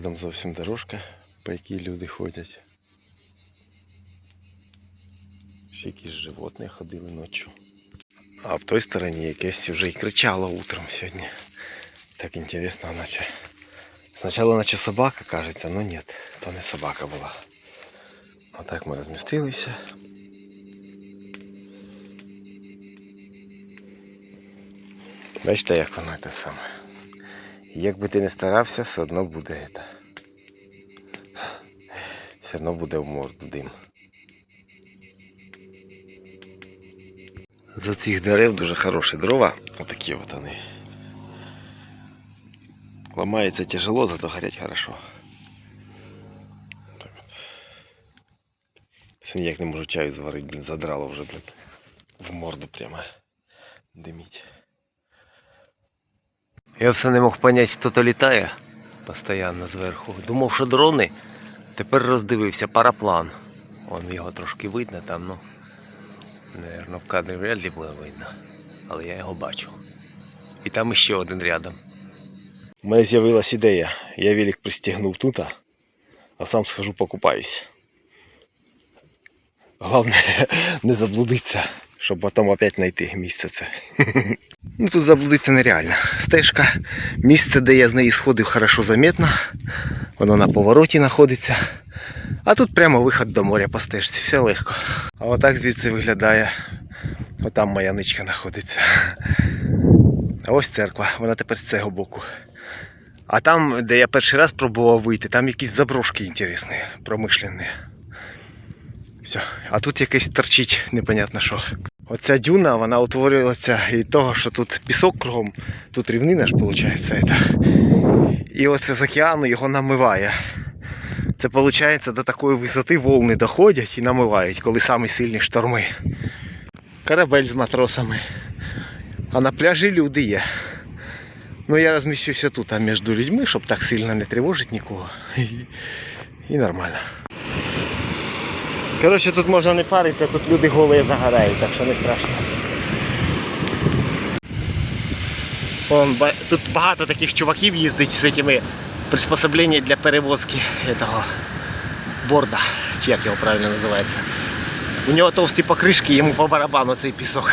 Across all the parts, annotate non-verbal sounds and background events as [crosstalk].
рядом зовсім дорожка, по якій люди ходять. Ще якісь животні ходили ночі. А в той стороні якесь вже і кричало утром сьогодні. Так інтересно, наче. Спочатку наче собака кажеться, но ні, то не собака була. Отак ми розмістилися. Бачите, як воно те саме. Як би ти не старався, все одно буде це. Все одно буде в морду дим. За цих дерев дуже хороші дрова. Отакі от вони. Ламається тяжело, зато горять хорошо. Так от. Все ніяк не можу чаю зварити, блін, задрало вже, блін. В морду прямо диміть. Я все не мог понять, хто то літає постійно зверху. Думав, що дрони. Тепер роздивився параплан. Вон його трошки видно там, ну. Наверно, в кадрі вряд ли буде видно. Але я його бачу. І там іще один рядом. У мене з'явилась ідея. Я велик пристегнув тут, а сам схожу покупаюсь. Головне [laughs] не заблудитися, щоб потім опять знайти місце це. [laughs] Ну тут заблудитися нереально. Стежка, місце, де я з неї сходив, хорошо заметно. Воно на повороті знаходиться. А тут прямо виход до моря по стежці, все легко. А отак звідси виглядає. Отам моя ничка знаходиться. А ось церква, вона тепер з цього боку. А там, де я перший раз пробував вийти, там якісь заброшки інтересні, промишлені. Все. А тут якесь торчить, непонятно що. Оця дюна, вона утворювалася від того, що тут пісок кругом, тут рівнина ж виходить. І оце з океану його намиває. Це виходить до такої висоти волни доходять і намивають, коли самі сильні шторми. Корабель з матросами. А на пляжі люди є. Ну я розміщуся тут, а між людьми, щоб так сильно не тривожити нікого. [laughs] І нормально. Коротше, тут можна не паритися, тут люди голі загорають, так що не страшно. Вон, тут багато таких чуваків їздить з цими приспособленнями для перевозки этого борда, чи як його правильно називається. У нього товсті покришки, йому по барабану цей пісок.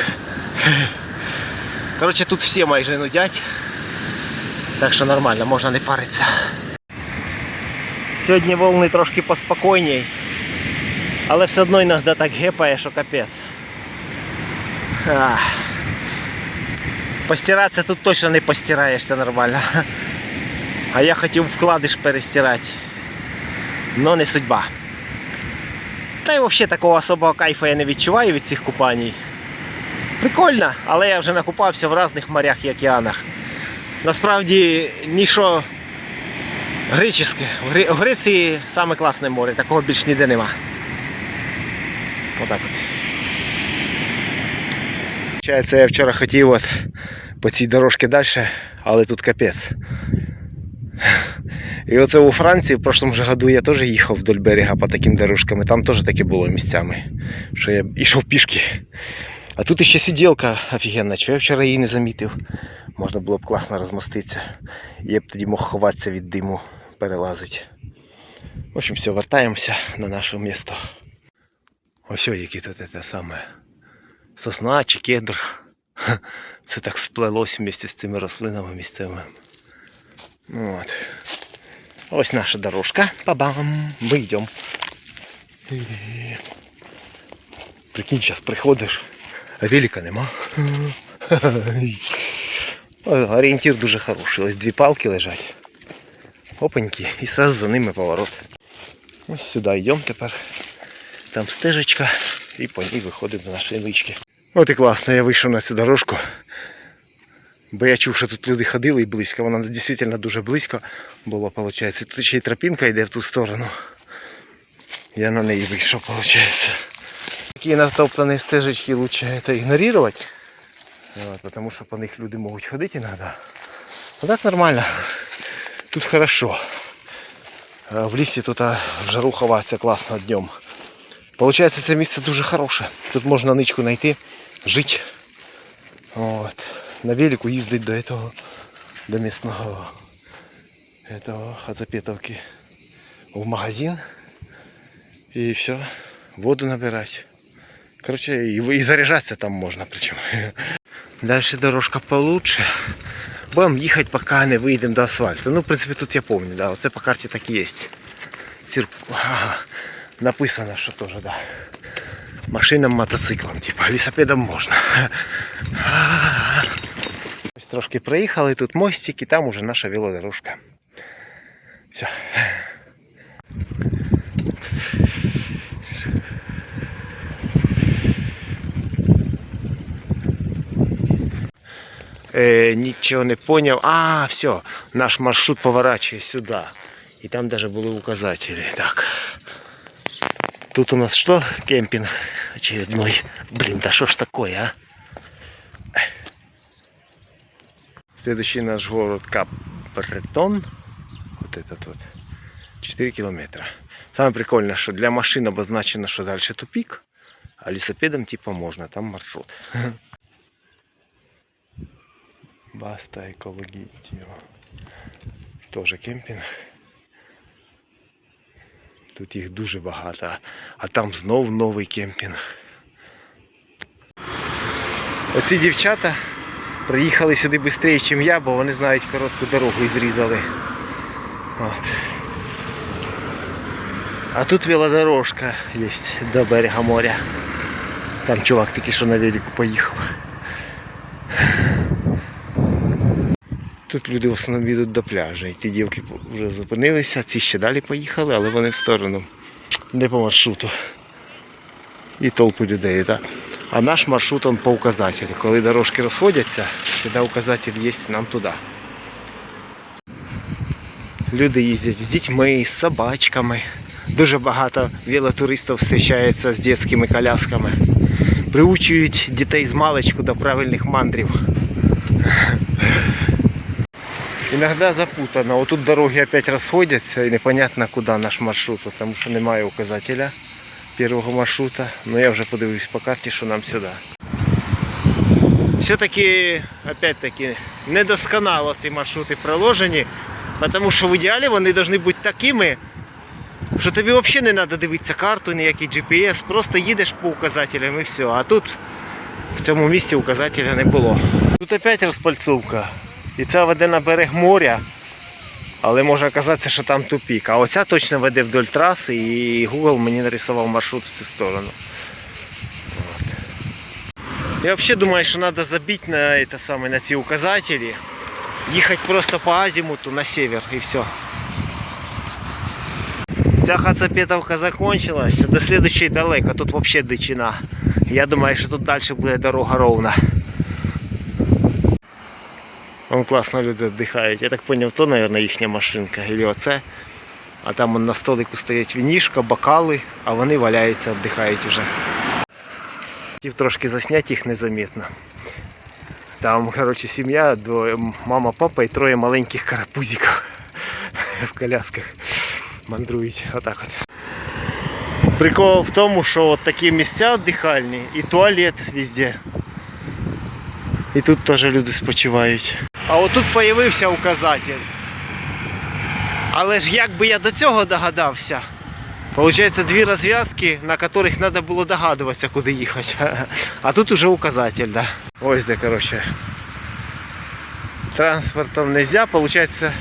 Коротше, тут всі майже нудять. Так що нормально, можна не паритися. Сьогодні волни трошки поспокійній, але все одно іноді так гепає, що капець. Постиратися тут точно не постираєшся нормально. А я хотів вкладиш перестирати. Но не судьба. Та й взагалі такого особого кайфу я не відчуваю від цих купаній. Прикольно, але я вже накупався в різних морях і океанах. Насправді нічого греческе. В Греції саме море, такого більш ніде нема. Отак от. Получається, я вчора хотів от по цій дорожці далі, але тут капець. І оце у Франції в прошлому же году я теж їхав вдоль берега по таким дорожкам, там теж таке було місцями, що я йшов пішки. А тут ще сиділка офігенна, що я вчора її не замітив. Можна було б класно розмоститися. Я б тоді мог ховатися від диму, перелазити. В общем, все, вертаємося на наше місто. Ось які тут те саме. Сосна чи кедр. [laughs] Це так сплелось вместе з цими рослинами місцевими. Ну, От. Ось наша дорожка. Па-бам! Ми. Прикинь, зараз приходиш, а велика нема. [laughs] Орієнтир дуже хороший. Ось дві палки лежать. Опаньки. І сразу за ними поворот. Ось сюди йдемо тепер. Там стежечка і по ній виходимо до нашої річки. От і класно, я вийшов на цю дорожку. Бо я чув, що тут люди ходили і близько. Вона дійсно дуже близько була, виходить. Тут ще й тропінка йде в ту сторону. Я на неї вийшов, виходить. Такі натоптані стежечки лучше это ігнорувати. Вот, потому що по них люди можуть ходити іноді. А так нормально. Тут хорошо. В лісі тут в жару ховатися класно днем. Получається, це місце дуже хороше. Тут можна ничку знайти, жити. От. На велику їздить до этого, до місного этого Хацапетовки в магазин. И все, воду набирать. Короче, и, вы- и заряжаться там можно причем. [laughs] Дальше дорожка получше. Будемо їхати, поки не вийдемо до асфальту. Ну, в принципі, тут я пам'ятаю, да, оце по карті так і є. Цирк... Ага. Написано, що теж, да. Машинам, мотоциклам, типа, велосипедам можна. Ось трошки проїхали, тут мостик, і там уже наша велодорожка. Все. Э, ничего не понял. А, все, наш маршрут поворачивает сюда. И там даже были указатели. Так. Тут у нас что? Кемпинг очередной. Блин, да что ж такое, а? Следующий наш город Капретон. Вот этот вот. 4 километра. Самое прикольное, что для машин обозначено, что дальше тупик, а велосипедом типа можно, там маршрут. [laughs] Баста екологітіо. Тоже кемпінг. Тут їх дуже багато, а там знов новий кемпінг. Оці дівчата приїхали сюди швидше, ніж я, бо вони знають коротку дорогу і зрізали. От. А тут велодорожка є до берега моря. Там чувак тільки що на велику поїхав. Тут люди в основному йдуть до пляжу. І ті дівки вже зупинилися, ці ще далі поїхали, але вони в сторону не по маршруту. І толпу людей. Так? А наш маршрут он по указателю. Коли дорожки розходяться, завжди указатель є нам туди. Люди їздять з дітьми, з собачками. Дуже багато велотуристів зустрічається з дитячими колясками. Приучують дітей з маличку до правильних мандрів. Иногда запутано. Вот тут дороги опять расходятся и непонятно куда наш маршрут, потому что немає указателя первого маршрута. Но я вже подивився по карті, що нам сюди. Все-таки, опять-таки, недосконало ці маршрути проложені, тому що в ідеалі вони повинні бути такими, що тобі взагалі не треба дивитися карту, ніякий GPS, просто їдеш по указателям і все. А тут в цьому місці указателя не було. Тут опять розпальцовка. І це веде на берег моря. Але може оказатися, що там тупік. А оця точно веде вдоль траси і Google мені нарисував маршрут в цю сторону. От. Я взагалі думаю, що треба забити на, это саме, на ці указателі. Їхати просто по азимуту на север і все. Ця хацапетовка закончилась, до слідчої далеко, тут взагалі дичина. Я думаю, що тут далі буде дорога ровна. Вон класно люди віддихають. Я так зрозумів, то, мабуть, їхня машинка. Или оце. А там вон на столику стоять вінішка, бокали, а вони валяються, віддихають вже. Хотів трошки засняти їх незамітно. Там, коротше, сім'я, двоє, мама, папа і троє маленьких карапузиків [laughs] в колясках мандрують. Отак от. Прикол в тому, що от такі місця віддихальні і туалет везде. І тут теж люди спочивають. А отут з'явився указатель. Але ж як би я до цього догадався. Получається дві розв'язки, на яких треба було догадуватися, куди їхати. [laughs] А тут уже указатель, да. Ось де, коротше. Транспортом нельзя, получается,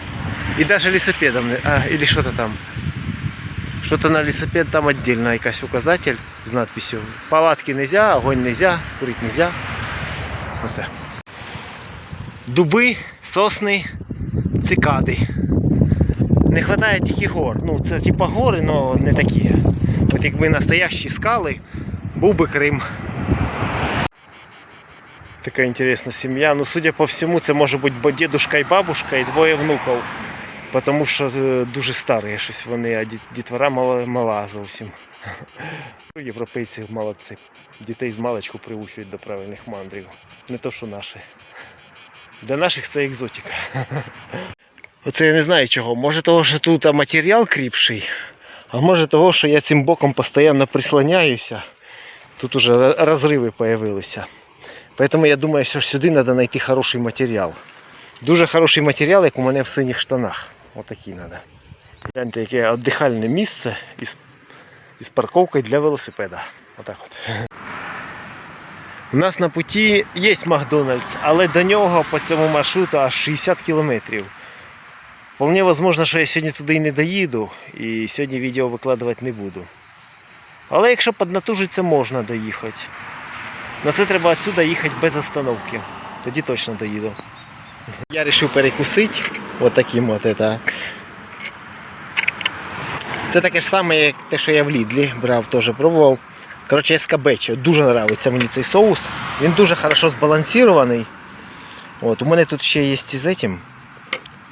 даже велосипедом, не- а, или что-то там. Что-то на велосипед там отдельно якась указатель з надписью. Палатки нельзя, огонь нельзя, курить нельзя. Оце. Дуби, сосни, цикади. Не вистачає тільки гор. Ну, це типа гори, але не такі. От якби настоящі скали, був би Крим. Така інтересна сім'я. Ну, судя по всьому, це може бути дідушка і бабушка і двоє внуків. Тому що е, дуже старі щось вони, а дітвора мала, мала зовсім. [laughs] Європейці молодці. Дітей з маличку приучують до правильних мандрів. Не то, що наші. Для наших це екзотика. Оце я не знаю чого. Може того, що тут матеріал кріпший, а може того, що я цим боком постійно прислоняюся. Тут уже ро- розриви з'явилися. Поэтому я думаю, що сюди треба знайти хороший матеріал. Дуже хороший матеріал, як у мене в синіх штанах. Отакі треба. Гляньте, яке віддихальне місце із, із парковкою для велосипеда. Отак от. У нас на путі є Макдональдс, але до нього по цьому маршруту аж 60 кілометрів. Вполне возможно, що я сьогодні туди і не доїду, і сьогодні відео викладувати не буду. Але якщо піднатужиться, можна доїхати. На це треба відсюди їхати без остановки. Тоді точно доїду. Я вирішив перекусити. Ось таким от это. Це таке ж саме, як те, що я в Лідлі брав, теж пробував. Коротше, ескабечо. Дуже подобається мені цей соус. Він дуже хорошо збалансований. От, у мене тут ще є з этим,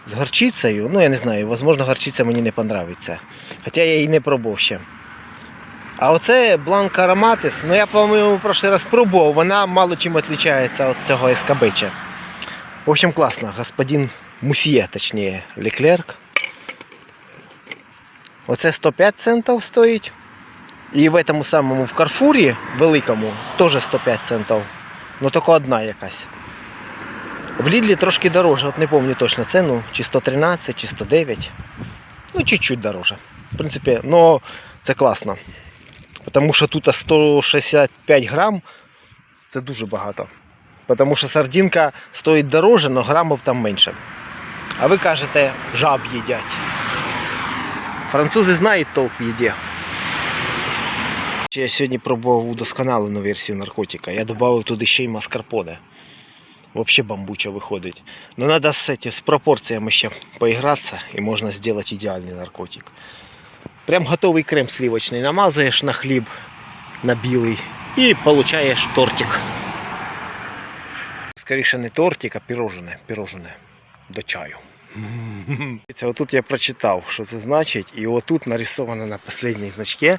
з горчицею. Ну, я не знаю, можливо, горчиця мені не подобається. Хоча я її не пробував ще. А оце Бланка Ароматис, ну я, по-моєму, в прошлый раз пробував, вона мало чим відрізняється від цього ескабеча. В общем, классно. Господин Мусье, точніше, Леклерк. Оце 105 центів стоїть. І в этому самому в Карфурі великому теж 105 центів. Ну тільки одна якась. В Лідлі трошки дороже, от не пам'ятаю точно ціну, чи 113, чи 109. Ну, чуть-чуть дороже. В принципі, ну це класно. Тому що тут 165 грам це дуже багато. Тому що сардинка стоїть дороже, але грамів там менше. А ви кажете, жаб їдять. Французи знають толк в їді. Я сьогодні пробував удосконалену версію наркотика. Я додав туди ще й маскарпоне. Взагалі бамбуча виходить. Но треба з, з пропорціями ще поігратися і можна зробити ідеальний наркотик. Прям готовий крем сливочний намазуєш на хліб, на білий і получаєш тортик. Скоріше не тортик, а пірожене. Пірожене до чаю. Отут я прочитав, що це значить, і отут нарисовано на останній значке.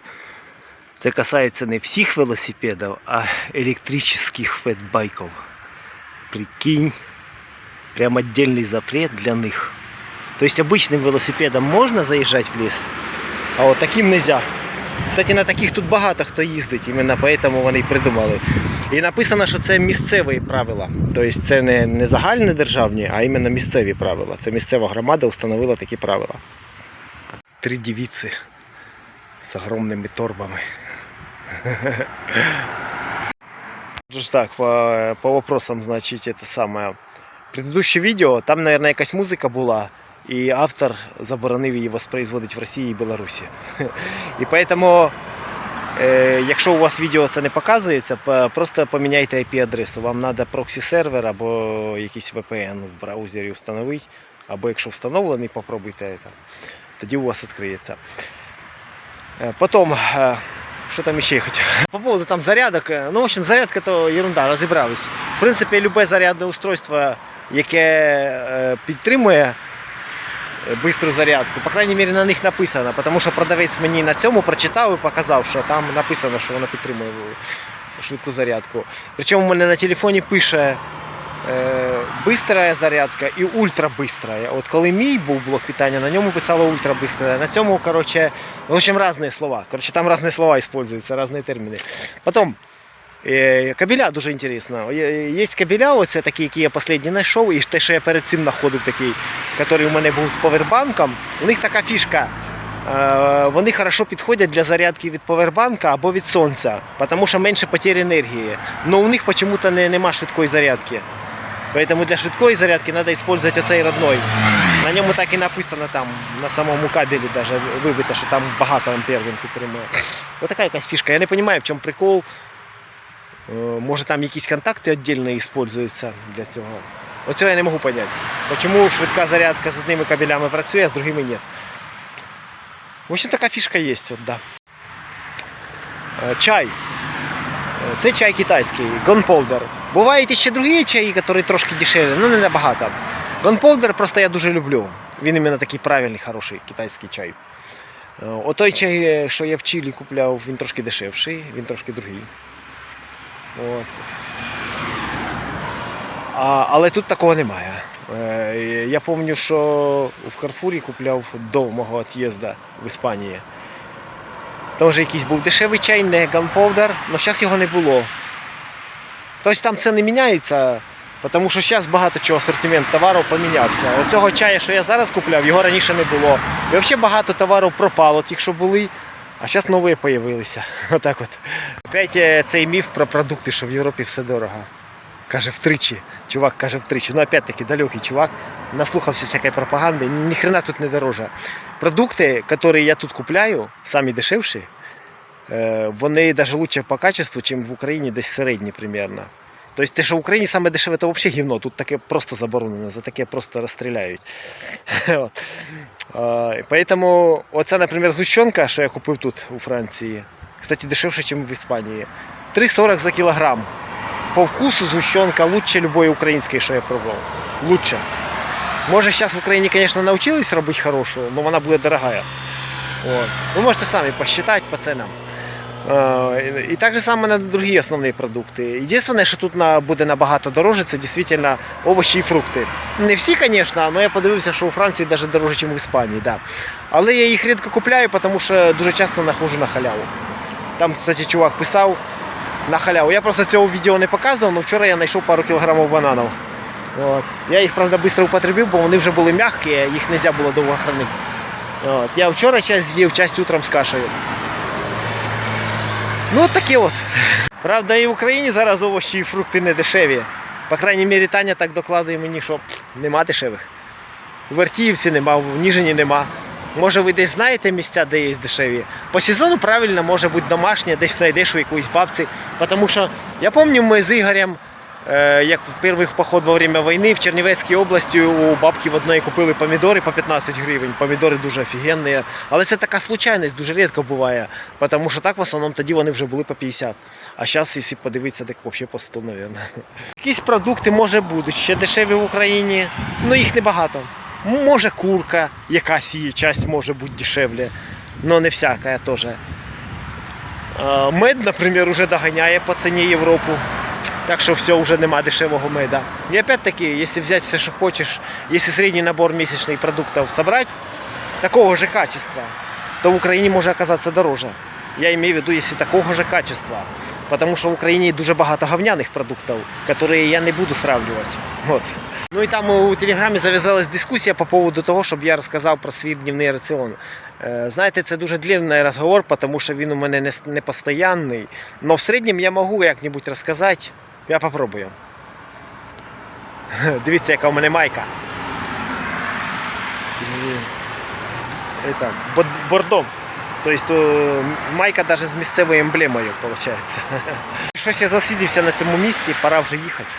Це касається не всіх велосипедів, а електричних фетбайків. Прикинь, прям отдельный запрет для них. То есть обычным велосипедом можно заезжать в лес, а от таким нельзя. Кстати, на таких тут багато хто їздить, іменно поэтому вони і придумали. І написано, що це місцеві правила. Тобто це не, не загальні державні, а іменно місцеві правила. Це місцева громада встановила такі правила. Три дівіці з огромними торбами. [laughs] Же ж так, по, по вопросам, значить, это самое. Предыдущее відео, там, наверное, якась музика була, і автор заборонив її воспроизводити в Росії і Білорусі. [laughs] І поэтому, е, якщо у вас відео це не показується, по- просто поміняйте IP-адресу. Вам треба проксі-сервер або якийсь VPN в браузері встановити, або якщо встановлений, попробуйте це. Тоді у вас відкриється. Е, Потім, е, що там ще хотів? [laughs] По поводу там зарядок, е, ну, в общем, зарядка то ерунда, розібрались. В принципі, любе зарядне устройство, яке е, підтримує е, бистру зарядку, по крайній мірі на них написано, тому що продавець мені на цьому прочитав і показав, що там написано, що воно підтримує швидку зарядку. Причому у мене на телефоні пише бистрая зарядка і ультрабистрая. От коли мій був блок питання, на ньому писало ультрабистрая. На цьому, короче, в общем, різні слова. Короче, там різні слова используються, різні терміни. Потім е, кабеля дуже інтересно. Є кабеля, оце такі, які я останні знайшов, і те, що я перед цим знаходив такий, який у мене був з повербанком. У них така фішка. Е, Вони хорошо підходять для зарядки від повербанка або від сонця, тому що менше потерь енергії. Но у них не, нема швидкої зарядки. Поэтому для швидкої зарядки треба использовать оцей родной. На ньому так і написано там, на самому кабелі даже вибито, що там багато ампер він підтримує. Ось така якась фішка. Я не розумію, в чому прикол. Е, Може там якісь контакти віддільно використовуються для цього. Оцього я не можу зрозуміти. Чому швидка зарядка з одними кабелями працює, а з другими ні. В общем, така фішка є. От, да. Е, Чай. Е, Це чай китайський, гонполдер. Бувають ще другі чаї, які трошки дешеві, ну не набагато. Гонполдер просто я дуже люблю. Він іменно такий правильний, хороший китайський чай. Е, Отой чай, е, що я в Чилі купляв, він трошки дешевший, він трошки другий. От. А, але тут такого немає. Е, Я пам'ятаю, що в Карфурі купляв до мого від'їзду в Іспанії. Теж якийсь був дешевий чай, не ганповдер, але зараз його не було. Тобто там ціни міняються, Тому що зараз багато чого асортимент товарів помінявся. Оцього чаю, що я зараз купляв, його раніше не було. І взагалі багато товарів пропало, тих, що були, а зараз нові з'явилися. [laughs] Отак от. Опять е, цей міф про продукти, що в Європі все дорого. Каже втричі. Чувак каже втричі. Ну опять-таки далекий чувак. Наслухався всякої пропаганди. Ні хрена тут не дороже. Продукти, які я тут купляю, самі дешевші, вони навіть лучше по качеству, ніж в Україні десь середні примерно. Тобто те, що в Україні саме дешеве, то взагалі гівно. Тут таке просто заборонено, за таке просто розстріляють. [laughs] Е, оця, наприклад, згущенка, що я купив тут у Франції, кстати, дешевше, ніж в Іспанії. 3,40 за кілограм. По вкусу згущенка лучше любої української, що я пробував. Лучше. Може, зараз в Україні, звісно, навчились робити хорошу, але вона буде дорогая. Вот. Ви можете самі посчитати по ценам. І так же само на другі основні продукти. Єдине, що тут буде набагато дороже, це дійсно овочі і фрукти. Не всі, звісно, але я подивився, що у Франції навіть дорожче, ніж в Іспанії. Да. Але я їх рідко купляю, тому що дуже часто знаходжу на халяву. Там, кстати, чувак писав на халяву. Я просто цього відео не показував, але вчора я знайшов пару кілограмів бананів. От. Я їх, правда, швидко употребив, бо вони вже були м'які, їх не можна було довго хранити. От. Я вчора часть з'їв, часть утром з кашею. Ну, от таке от. Правда, і в Україні зараз овочі і фрукти не дешеві. По крайній мірі, Таня так докладує мені, що нема дешевих. У Вертіївці нема, в Ніжині нема. Може, ви десь знаєте місця, де є дешеві. По сезону правильно може бути домашнє, десь знайдеш у якоїсь бабці. Тому що я пам'ятаю, ми з Ігорем, е, як перший поход во время війни в Чернівецькій області у бабки в одної купили помідори по 15 гривень. Помідори дуже офігенні. Але це така случайність, дуже рідко буває. Тому що так в основному тоді вони вже були по 50. А зараз, якщо подивитися, так взагалі по 100, мабуть. Якісь продукти може будуть ще дешеві в Україні, але їх небагато. Може курка, якась її часть може бути дешевле, але не всяка теж. Е, Мед, наприклад, вже доганяє по ціні Європу. Так що все, вже нема дешевого меда. І опять-таки, якщо взяти все, що хочеш, якщо середній набор місячних продуктів зібрати, такого же качества, то в Україні може оказатися дороже. Я имею в виду, якщо такого же качества. Потому що в Україні дуже багато говняних продуктів, які я не буду сравнивать. Вот. Ну і там у телеграмі зав'язалась дискусія по поводу того, щоб я розказав про свій дневний раціон. Е, Знаєте, це дуже длинний розговор, тому що він у мене не, постоянний. Но в середньому я можу як-небудь розказати. Я попробую. Дивіться, яка у мене майка. З, з это, бордом. Тобто майка навіть з місцевою емблемою, виходить. [laughs] Щось я засидівся на цьому місці, пора вже їхати.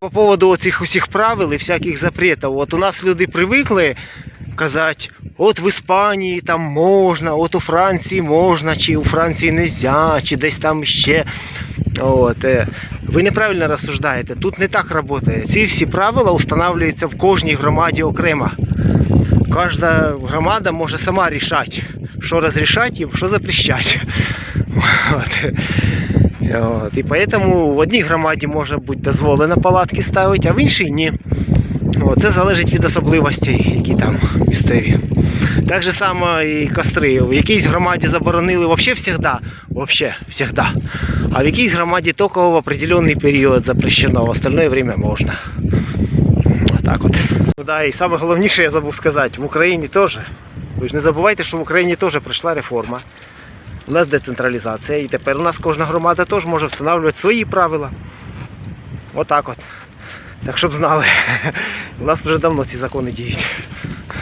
По поводу оцих усіх правил і всяких запретів. От у нас люди привикли казати, от в Іспанії там можна, от у Франції можна, чи у Франції не можна, чи десь там ще. От, е, ви неправильно розсуждаєте. Тут не так працює. Ці всі правила встановлюються в кожній громаді окремо. Кожна громада може сама рішати, що розрішати і що запрещати. От. От. І тому в одній громаді може бути дозволено палатки ставити, а в іншій ні. От. Це залежить від особливостей, які там місцеві. Так же само і костри. В якійсь громаді заборонили взагалі завжди, вообще завжди. А в якійсь громаді тільки в определенний період запрещено, в остальное время можна. Отак от. Ну да, і саме головніше я забув сказати, в Україні теж. Ви ж не забувайте, що в Україні теж прийшла реформа. У нас децентралізація, і тепер у нас кожна громада теж може встановлювати свої правила. Отак от. Так щоб знали. [laughs] У нас вже давно ці закони діють.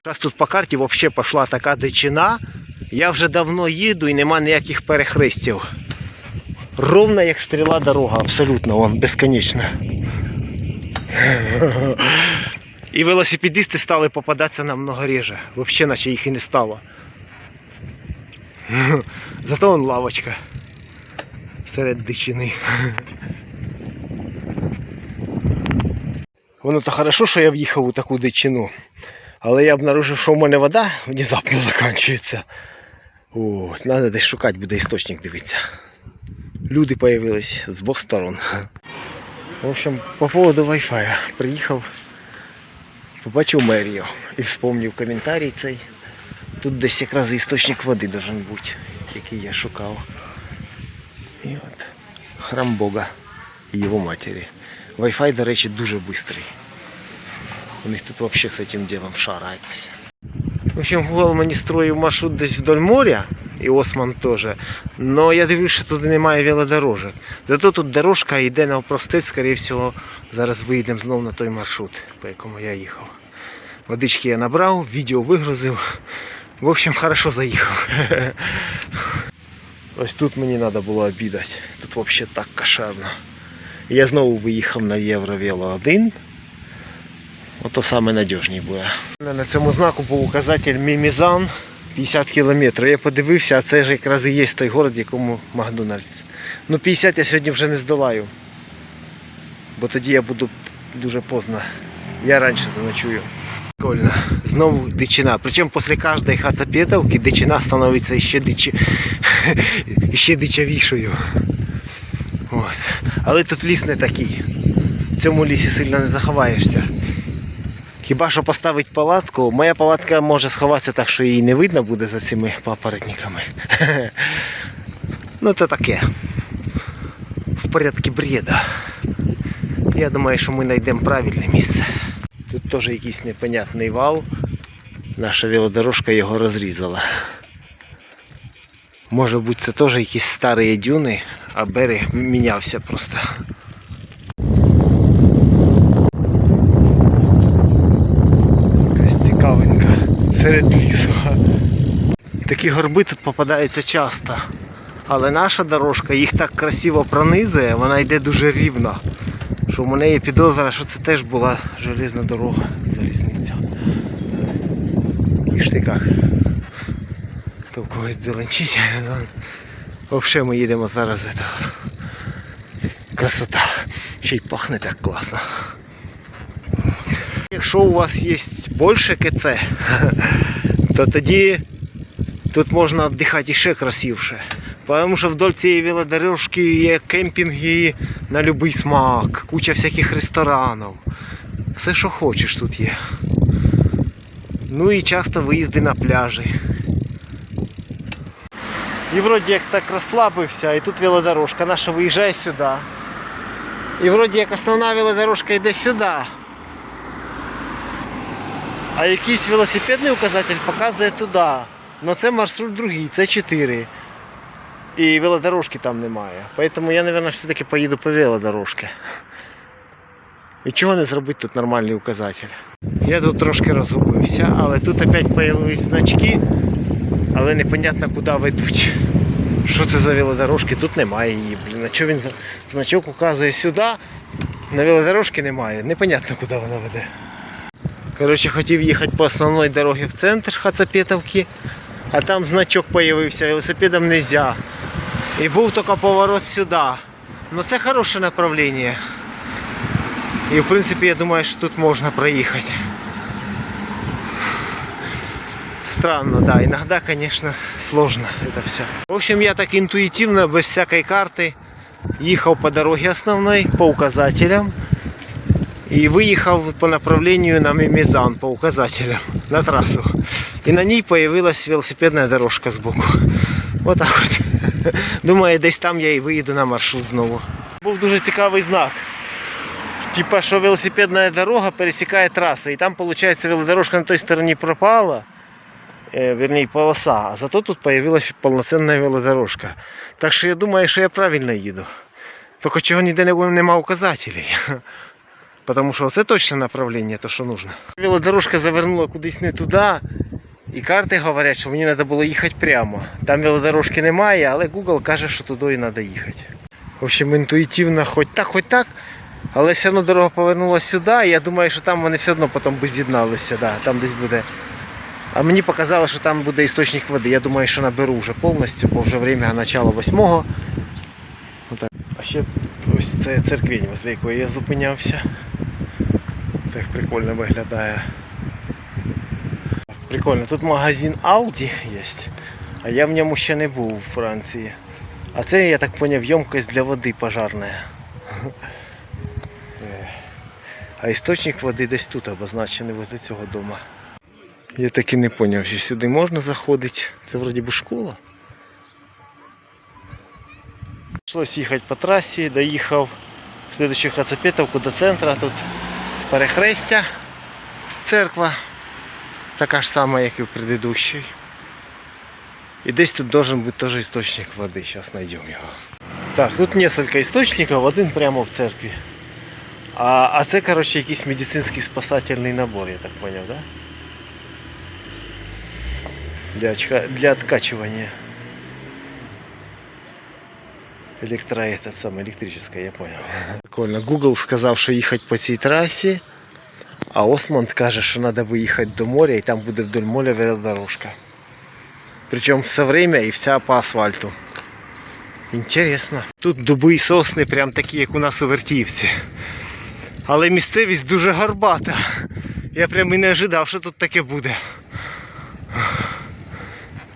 Зараз тут по карті взагалі пішла така дичина. Я вже давно їду і нема ніяких перехрестів. Ровна як стріла дорога, абсолютно, вон, безконечна. І велосипедисти стали попадатися намного реже. Взагалі, наче їх і не стало. Зато вон лавочка серед дичини. Воно то хорошо, що я в'їхав у таку дичину. Але я обнаружив, що в мене вода внезапно закінчується. О, треба десь шукати, буде істочник дивитися. Люди появились з двох сторон. В общем, по поводу Wi-Fi. Приїхав, побачив мерію і вспомнив коментарій цей. Тут десь якраз істочник води должен бути, який я шукав. І от храм Бога і його матері. Wi-Fi, до речі, дуже швидкий. У них тут взагалі з цим ділом шара якась. В общем, Google мені строїв маршрут десь вдоль моря, і Осман теж. Но я дивлюсь, що тут немає велодорожок. Зато тут дорожка йде навпростець, скоріше всього, зараз виїдемо знову на той маршрут, по якому я їхав. Водички я набрав, відео вигрузив. В общем, хорошо заїхав. [laughs] Ось тут мені треба було обідати. Тут взагалі так кошерно. Я знову виїхав на Євровело 1. Ото саме надіжний буде. На цьому знаку був указатель Мімізан 50 кілометрів. Я подивився, а це ж якраз і є той город, якому Макдональдс. Ну 50 я сьогодні вже не здолаю. Бо тоді я буду дуже поздно. Я раніше заночую. Прикольно. Знову дичина. Причому після кожної хацапетовки дичина становиться ще, дичі... [laughs] ще дичавішою. От. Але тут ліс не такий. В цьому лісі сильно не заховаєшся. Хіба що поставити палатку, моя палатка може сховатися так, що її не видно буде за цими папоротниками. [laughs] Ну це таке. В порядку бреда. Я думаю, що ми знайдемо правильне місце. Тут теж якийсь непонятний вал. Наша велодорожка його розрізала. Може бути це теж якісь старі дюни, а берег мінявся просто. Якась цікавинка серед лісу. Такі горби тут попадаються часто. Але наша дорожка їх так красиво пронизує, вона йде дуже рівно. Що в мене є підозра, що це теж була железна дорога, залізниця. І штиках. То в когось дзеленчить. Взагалі ми їдемо зараз. Красота. Ще й пахне так класно. Якщо у вас є більше КЦ, [laughs] то тоді тут можна віддихати ще красивше. Тому що вдоль цієї велодорожки є кемпінги на будь-який смак, куча всяких ресторанів. Все, що хочеш тут є. Ну і часто виїзди на пляжі. І вроді як так розслабився, і тут велодорожка наша виїжджає сюди. І вроді як основна велодорожка йде сюди. А якийсь велосипедний указатель показує туди. Но це маршрут другий, це 4. І велодорожки там немає. Поэтому я, мабуть, все-таки поїду по велодорожці. І чого не зробити тут нормальний указатель? Я тут трошки розгубився, але тут опять з'явились значки, але непонятно куди ведуть. Що це за велодорожки? Тут немає її. Блін, а чого він значок указує сюди? На велодорожки немає. Непонятно куди вона веде. Коротше, хотів їхати по основній дорозі в центр Хацапетовки, а там значок з'явився, велосипедом не можна. І був тільки поворот сюди. Ну це хороше направлення. І в принципі я думаю, що тут можна проїхати. Странно, да, иногда, конечно, сложно это все. В общем, я так интуитивно, без всякой карты, ехал по дороге основной, по указателям. И выехал по направлению на Мимизан, по указателям, на трассу. И на ней появилась велосипедная дорожка сбоку. Вот так от. [laughs] Думаю, десь там я і виїду на маршрут знову. Був дуже цікавий знак. Типа, що велосипедна дорога пересікає трасу. І там, виходить, велодорожка на той стороні пропала. Е, вернее, полоса, а зато тут появилась повноцінна велодорожка. Так що я думаю, що я правильно їду. Тільки чого ніде не- нема указателей. [laughs] Потому що це точно направлення, то що нужно. Велодорожка завернула кудись не туди. І карти говорять, що мені треба було їхати прямо. Там велодорожки немає, але Google каже, що туди і треба їхати. В общем, інтуїтивно, хоч так, хоч так. Але все одно дорога повернулася сюди, і я думаю, що там вони все одно потім би з'єдналися. Да, там десь буде. А мені показало, що там буде істочник води. Я думаю, що наберу вже повністю, бо вже время начало восьмого. А ще ось це церквінь, возле якої я зупинявся. Як прикольно виглядає. Прикольно, тут магазин Aldi є, а я в ньому ще не був у Франції. А це, я так зрозумів, ємкость для води пожарна. Е. А істочник води десь тут обозначений возле цього дому. Я так і не зрозумів, що сюди можна заходити. Це вроді би школа. Прийшлось їхати по трасі, доїхав в слідчу Хацапетовку до центру. Тут перехрестя, церква, така ж сама, як і в предыдущій. І десь тут должен бути теж істочник води. Зараз знайдемо його. Так, тут несколько істочників, один прямо в церкві. А, а це, коротше, якийсь медицинський спасательний набор, я так поняв, да? Для, очка- для откачивания. Электро, этот самый, электрическое, я понял. Прикольно. Google сказав, що їхати по цій трасі, а Осмонд каже, що треба виїхати до моря і там буде вдоль моря велодорожка. Причому все время і вся по асфальту. Інтересно. Тут дуби і сосни прям такі, як у нас у Вертіївці. Але місцевість дуже горбата. Я прям і не ожидав, що тут таке буде.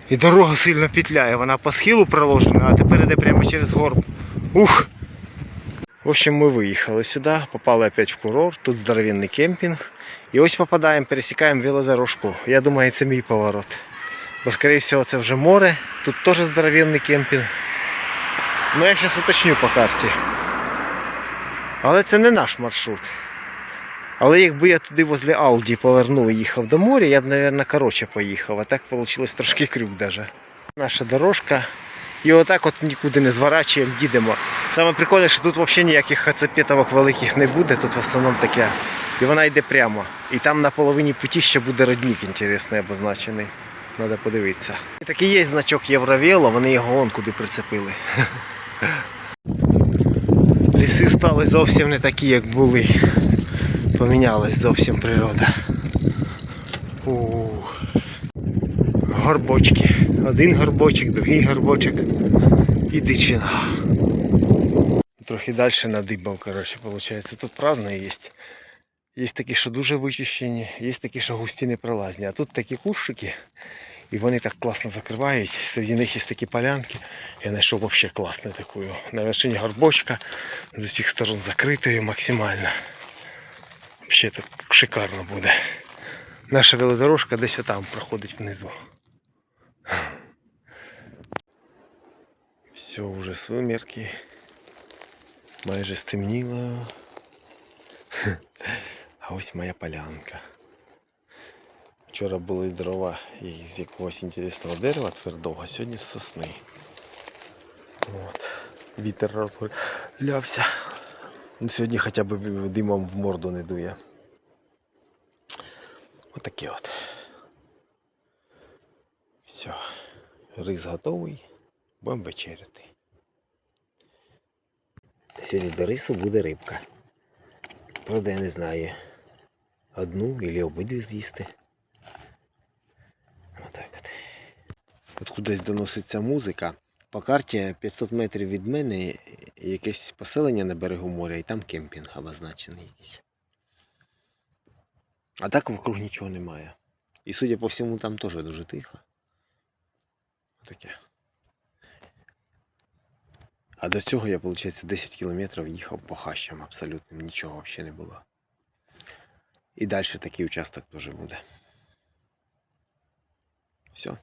І дорога сильно петляє, вона по схилу проложена, а тепер іде прямо через горб. Ух! В общем, ми виїхали сюди, попали опять в курорт, тут здоровенний кемпінг. І ось попадаємо, пересікаємо велодорожку. Я думаю, це мій поворот. Бо, скоріше всього, це вже море, тут теж здоровенний кемпінг. Ну я зараз уточню по карті. Але це не наш маршрут. Але якби я туди возле Алді повернув і їхав до моря, я б, мабуть, коротше поїхав. А так вийшло трошки крюк даже. Наша дорожка. І отак от нікуди не зворачуємо, їдемо. Саме прикольне, що тут взагалі ніяких хацапетовок великих не буде, тут в основному таке. І вона йде прямо. І там на половині путі ще буде родник інтересний обозначений. Треба подивитися. І такий є значок Євровело, вони його он куди прицепили. [laughs] Ліси стали зовсім не такі, як були. Помінялась зовсім природа. Ух. Горбочки. Один горбочок, другий горбочок і дичина. Трохи далі надибав, коротше, виходить. Тут праздно є. Є такі, що дуже вичищені, є такі, що густі не пролазні. А тут такі кущики, і вони так класно закривають. Серед них є такі полянки. Я знайшов взагалі класну таку. На вершині горбочка з усіх сторон закритою максимально. Взагалі так шикарно буде. Наша велодорожка десь там проходить внизу. Все, вже сумерки. Майже стемніло. [laughs] А ось моя полянка. Вчора були дрова із якогось інтересного дерева твердого, а сьогодні з сосни. От. Вітер розгулявся. Ну, сьогодні хоча б димом в морду не дує. Отаке от. Все. Рис готовий. Будемо вечеряти. Сьогодні до рису буде рибка. Правда, я не знаю. Одну або обидві з'їсти. Отак от. От кудись доноситься музика. По карті 500 метрів від мене якесь поселення на берегу моря і там кемпінг обозначений якийсь. А так вокруг нічого немає. І судя по всьому, там теж дуже тихо. Таке. А до цього я, виходить, 10 кілометрів їхав по хащам абсолютно нічого взагалі не було. І далі такий участок теж буде. Все.